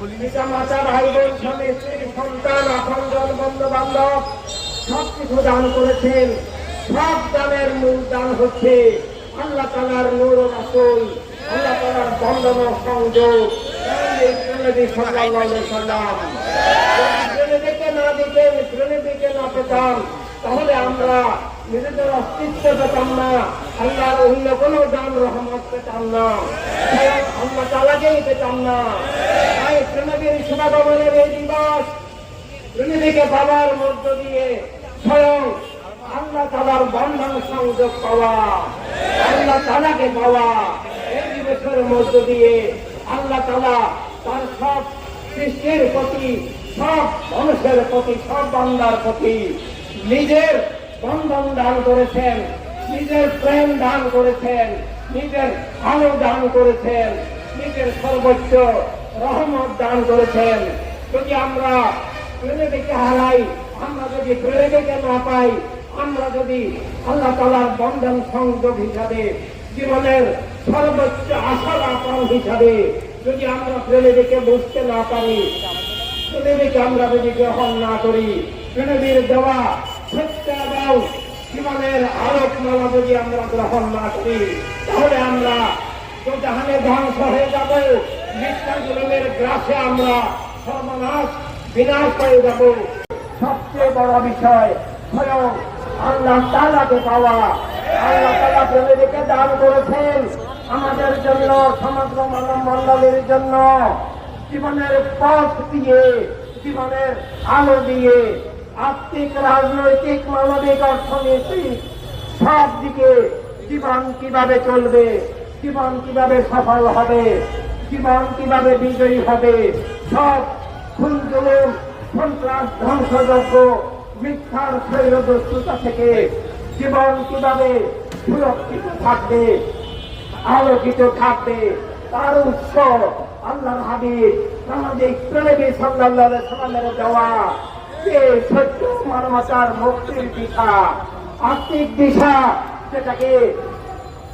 পিতা মাতা ভাই বোন স্বামী সন্তান, আপনজন বন্ধু সব কিছু দান করেছেন। সব দানের মূল দান হচ্ছে আল্লাহ তালার নূর রাসূল, আল্লাহ তালার বন্ধন সংযোগ। না দিতেন প্রেমিকে না পেতাম, তাহলে আমরা নিজেদের অস্তিত্ব পেতাম না, আল্লাহর অন্য কোনো দান রহমত পেতাম না। আল্লাহ তালাকেই পেতাম না। তাই প্রেমিকের এই দিবস প্রেমিকে বাবার মধ্য দিয়ে স্বয়ং আল্লাহ তালার বন্ধন সংযোগ পাওয়া, আল্লাহ তালাকে পাওয়া, এই দিবসের মধ্য দিয়ে আল্লাহ তালা তার সব সৃষ্টির প্রতি, সব মানুষের প্রতি, সব বান্দার প্রতি নিজের বন্ধন দান করেছেন, নিজের প্রেম দান করেছেন, নিজের আলো দান করেছেন, নিজের সর্বোচ্চ রহমত দান করেছেন। যদি আমরা প্রেমিকে হারাই, আমরা যদি প্রেমিকে না পাই, আমরা যদি আল্লাহ তালার বন্ধন সংযোগ হিসাবে জীবনের সর্বোচ্চ আসল আপন হিসাবে যদি আমরা প্রেমিকে বুঝতে না পারি প্রেমিকে আমরা যদি গ্রহণ না করি প্রেমীর দেওয়া সত্য এবং জীবনের আলোকমালা যদি আমরা গ্রহণ না করি, তাহলে আমরা জাহানে ধ্বংস হয়ে যাব। জুলুমের গ্রাসে আমরা সর্বনাশ বিনাশ হয়ে যাব সবচেয়ে বড় বিষয় স্বয়ং আল্লাহ তালাকে পাওয়া। আল্লাহ তালা প্রেমীকে দান করেছেন আমাদের জন্য, সমগ্র মানব মন্ডলের জন্য। জীবনের পথ দিয়ে, জীবনের আলো দিয়ে আর্থিক রাজনৈতিক, মানবিক, অর্থনৈতিক, সব দিকে জীবন কীভাবে চলবে, জীবন কীভাবে সফল হবে জীবন কীভাবে বিজয়ী হবে? সব খুন জুলুম সন্ত্রাস, ধ্বংসযজ্ঞ, মিথ্যার শৈলদস্তুতা থেকে জীবন কীভাবে সুরক্ষিত থাকবে, আলোকিত থাকবে, তার উৎস আল্লাহর হাবিব আমাদের প্রেমী সাল্লাল্লাহু আলাইহি সাল্লামের দেওয়া। যে সত্য মানবতার মুক্তির দিশা, আর্থিক দিশা, সেটাকে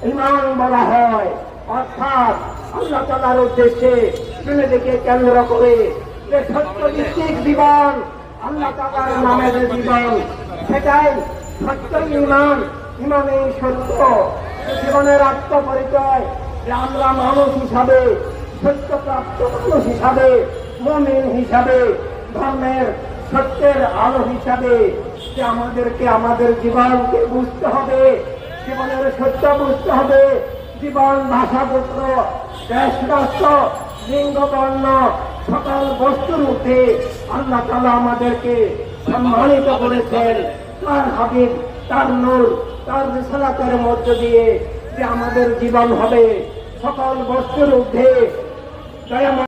ইমান বলা হয়। অর্থাৎ আল্লাহ তালার উদ্দেশ্যে প্রেমীকে কেন্দ্র করে যে সত্য ভিত্তিক জীবন আল্লাহ তালার নামের জীবন, সেটাই সত্য ইমান ইমানেই সত্য। জীবনের আত্মপরিচয় যে আমরা মানুষ হিসাবে, সত্যপ্রাপ্ত মানুষ হিসাবে, মমিন হিসাবে, ধর্মের সত্যের আলো হিসাবে যে আমাদেরকে আমাদের জীবনকে বুঝতে হবে, জীবনের সত্য বুঝতে হবে জীবন ভাষাপত্র লিঙ্গ বর্ণ সকল বস্তুর মধ্যে আল্লাহ তালা আমাদেরকে সম্মানিত করেছেন। তার হাবিব, তার নূর, তার রিসালাতের মধ্য দিয়ে যে আমাদের জীবন হবে, সকল বস্তুর ঊর্ধ্বে